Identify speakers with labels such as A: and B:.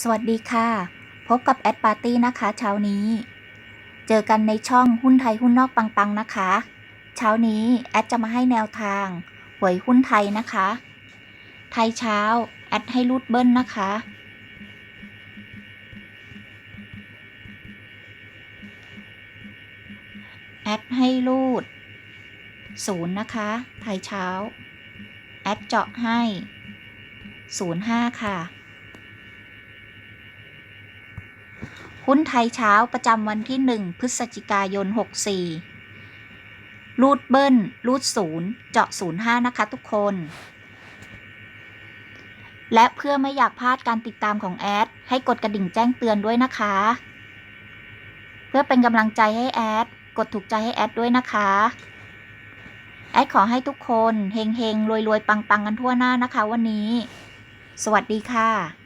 A: สวัสดีค่ะ พบกับแอดปาร์ตี้นะคะ เช้านี้ เจอกันในช่องหุ้นไทยหุ้นนอกปังๆนะคะ เช้านี้แอดจะมาให้แนวทางหวยหุ้นไทยนะคะ ไทยเช้าแอดให้รูดเบิ้ลนะคะ แอดให้รูดศูนย์นะคะ ไทยเช้า แอดเจาะให้ศูนย์ห้าค่ะ หุ้นไทยเช้าประจำวันที่ 1 พฤศจิกายน 64 รูดเบิ้ล รูดศูนย์เจาะ05นะคะทุกคน และเพื่อไม่อยากพลาดการติดตามของแอด ให้กดกระดิ่งแจ้งเตือนด้วยนะคะ เพื่อเป็นกำลังใจให้แอด กดถูกใจให้แอดด้วยนะคะ แอดขอให้ทุกคนเฮงเฮงรวยรวยปังปังกันทั่วหน้านะคะวันนี้ สวัสดีค่ะ